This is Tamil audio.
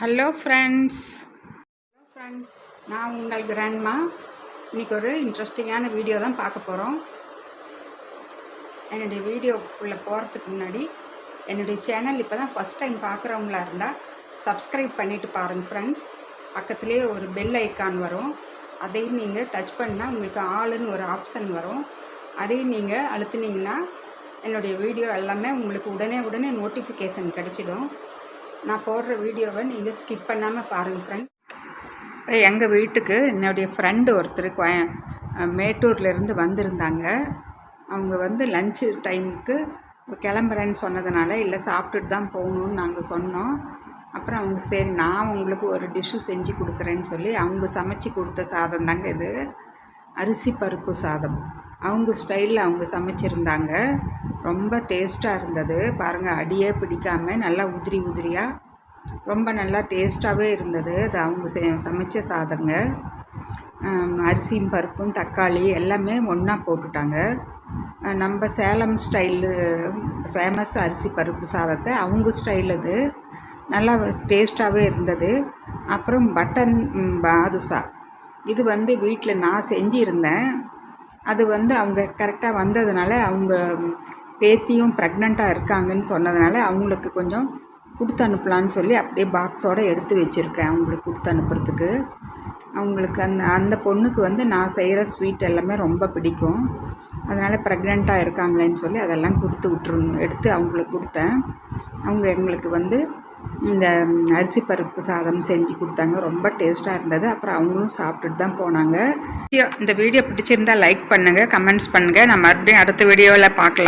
ஹலோ ஃப்ரெண்ட்ஸ் ஹலோ ஃப்ரெண்ட்ஸ் நான் உங்கள் கிராண்ட்மா இன்றைக்கி ஒரு இன்ட்ரெஸ்டிங்கான வீடியோ தான் பார்க்க போகிறோம் என்னுடைய வீடியோக்குள்ளே போகிறதுக்கு முன்னாடி என்னுடைய சேனல் இப்போ தான் ஃபஸ்ட் டைம் பார்க்குறவங்களா இருந்தால் சப்ஸ்கிரைப் பண்ணிவிட்டு பாருங்கள் ஃப்ரெண்ட்ஸ் பக்கத்துலேயே ஒரு பெல் ஐக்கான் வரும். அதையும் நீங்கள் டச் பண்ணால் உங்களுக்கு ஆளுன்னு ஒரு ஆப்ஷன் வரும். அதையும் நீங்கள் அழுத்துனீங்கன்னா என்னுடைய வீடியோ எல்லாமே உங்களுக்கு உடனே உடனே நோட்டிஃபிகேஷன் கிடச்சிடும். நான் போடுற வீடியோவை நீங்கள் ஸ்கிப் பண்ணாமல் பாருங்கள் ஃப்ரெண்ட்ஸ் எங்கள் வீட்டுக்கு என்னுடைய ஃப்ரெண்டு ஒருத்தர் கோய- மேட்டூர்லேருந்து வந்திருந்தாங்க. அவங்க வந்து லஞ்சு டைமுக்கு கிளம்புறேன்னு சொன்னதுனால இல்லை சாப்பிட்டுட்டு தான் போகணுன்னு நாங்கள் சொன்னோம். அப்புறம் அவங்க சரி நான் உங்களுக்கு ஒரு டிஷ்ஷு செஞ்சு கொடுக்குறேன்னு சொல்லி அவங்க சமைச்சு கொடுத்த சாதம் தாங்க இது. அரிசி பருப்பு சாதம். அவங்க ஸ்டைலில் அவங்க சமைச்சிருந்தாங்க. ரொம்ப டேஸ்ட்டாக இருந்தது. பாருங்கள் அடியே பிடிக்காமல் நல்லா உதிரி உதிரியாக ரொம்ப நல்லா டேஸ்ட்டாகவே இருந்தது. அது அவங்க செ- சமைச்ச சாதங்க. அரிசியும் பருப்பும் தக்காளி எல்லாமே ஒன்றா போட்டுட்டாங்க. நம்ம சேலம் ஸ்டைலு ஃபேமஸ் அரிசி பருப்பு சாதத்தை அவங்க ஸ்டைல் அது. நல்லா டேஸ்ட்டாகவே இருந்தது. அப்புறம் பட்டன் பாதுஷா. இது வந்து வீட்டில் நான் செஞ்சுருந்தேன். அது வந்து அவங்க கரெக்டாக வந்ததுனால அவங்க பேத்தியும் ப்ரெக்னெண்ட்டாக இருக்காங்கன்னு சொன்னதுனால அவங்களுக்கு கொஞ்சம் கொடுத்து அனுப்பலான்னு சொல்லி அப்படியே பாக்ஸோடு எடுத்து வச்சுருக்கேன் அவங்களுக்கு கொடுத்து அனுப்புறதுக்கு. அவங்களுக்கு அந்த அந்த பொண்ணுக்கு வந்து நான் செய்கிற ஸ்வீட் எல்லாமே ரொம்ப பிடிக்கும். அதனால் ப்ரெக்னெண்ட்டாக இருக்காங்களேன்னு சொல்லி அதெல்லாம் கொடுத்து விட்ருணும் எடுத்து அவங்களுக்கு கொடுத்தேன். அவங்க எங்களுக்கு வந்து இந்த அரிசி பருப்பு சாதம் செஞ்சு கொடுத்தாங்க. ரொம்ப டேஸ்ட்டாக இருந்தது. அப்புறம் அவங்களும் சாப்பிட்டுட்டு தான் போனாங்க. வீடியோ இந்த வீடியோ பிடிச்சிருந்தா லைக் பண்ணுங்கள் கமெண்ட்ஸ் பண்ணுங்கள் நான் மறுபடியும் அடுத்த வீடியோவில் பார்க்கலாம்.